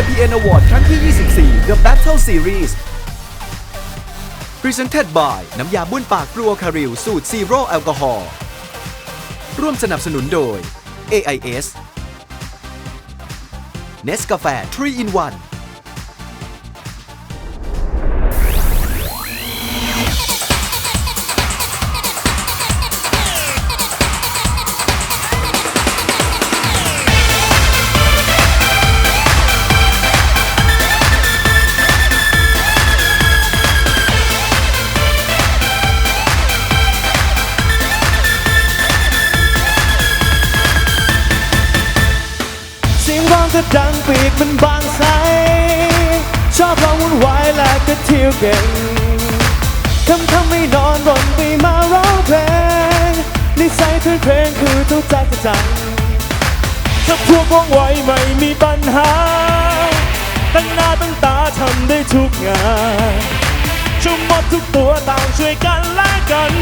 KPN Award ครั้งที่ 24 The Battle Series Presented by น้ำยาบ้วนปากกลัวคาริลสูตรซีโร่แอลกอฮอล์ร่วมสนับสนุนโดย AIS Nescafe 3 in 1 ดังปีกมันบางไสชอบร้องวุ่นวายและก็เที่ยวเก่งคำคำไม่นอนรนไปมาร้องเพลงนิสัยเพื่อนเพลงคือเจ้าจักจันทร์ถ้าพวกว่องไวไม่มีปัญหา ตั้งหน้าตั้งตาทำได้ทุกงานชุมมดทุกตัวต่างช่วยกันและกัน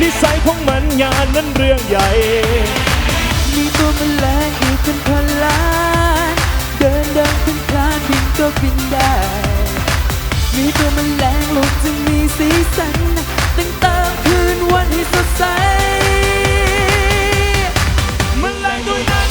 นิสัยของมันงานนั้นเรื่องใหญ่ มีตัวมันแมลงอีกเป็นพันล้าน เดินเดินขึ้นคลานบินก็บินได้ มีตัวแมลงโลกจึงมีสีสันตั้งตามคืนวันให้สดใสมันแรงตัวยนะ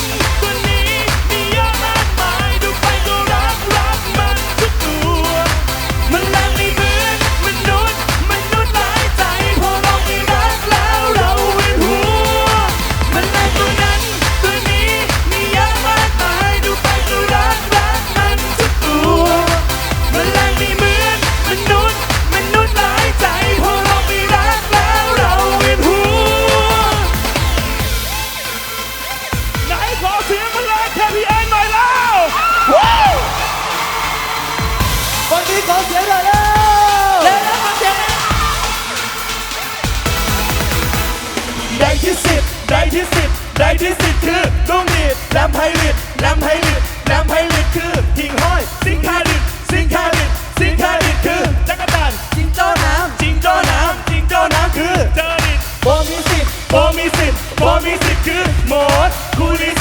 ได้ที่สิบได้ที่สิบได้ที่สิบคือลุงดีดแรมไพลิตแรมไพลิตแรมไพลิตคือหิ่งห้อย สิงคาดิดสิงคาดิดสิงคาดิดคือจักรจันทร์จิงโจ้น้ำจิงโจ้น้ำจิงโจ้น้ำคือเจอดิดโบมีสิบโบมีสิบโบมีสิบคือหมดคูลิส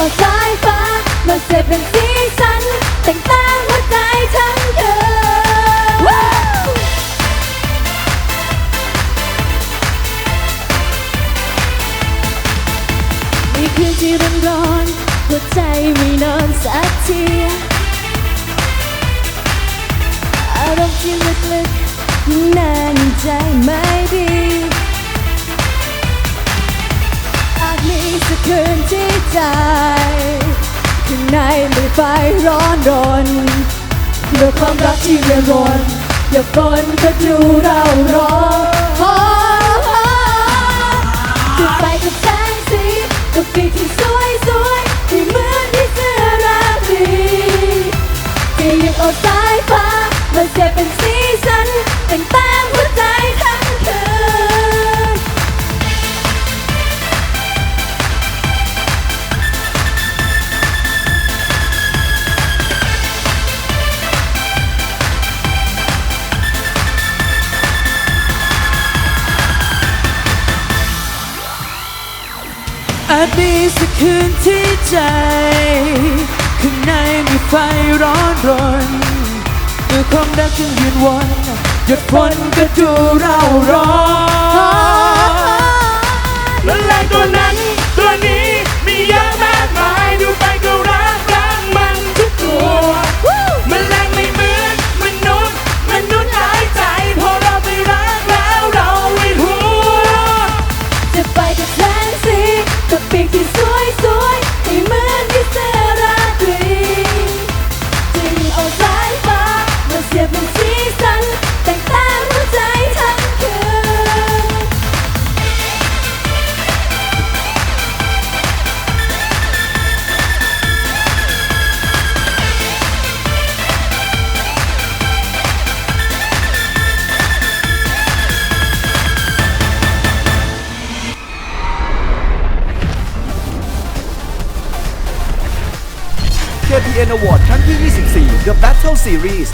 เอาสายฟ้ามาเสพเป็นสีสันแต่งตาหัวใจทั้งคืนมีคืนที่ร้อนร้อนหัวใจไม่นอนสักทีอารมณ์ที่ลึกๆยิ่งนานยิ่งใจไม่ มีสักคืนที่ใจข้างในมีไฟร้อนรนเพื่อความรักที่เรียนรนอย่าฝนก็ดูเราร้อน จมีสักคืนที่ใจ ข้างในมีไฟร้อนรนด้วยความรักจึงยืนวนหยุดฝนก็ดูเราร้อนละลายตัวนั้นตัวนี้มีเยอะ ตั้งแต่หัวใจทั้งคืน KPN Award ครั้งที่ 24 The Battle Series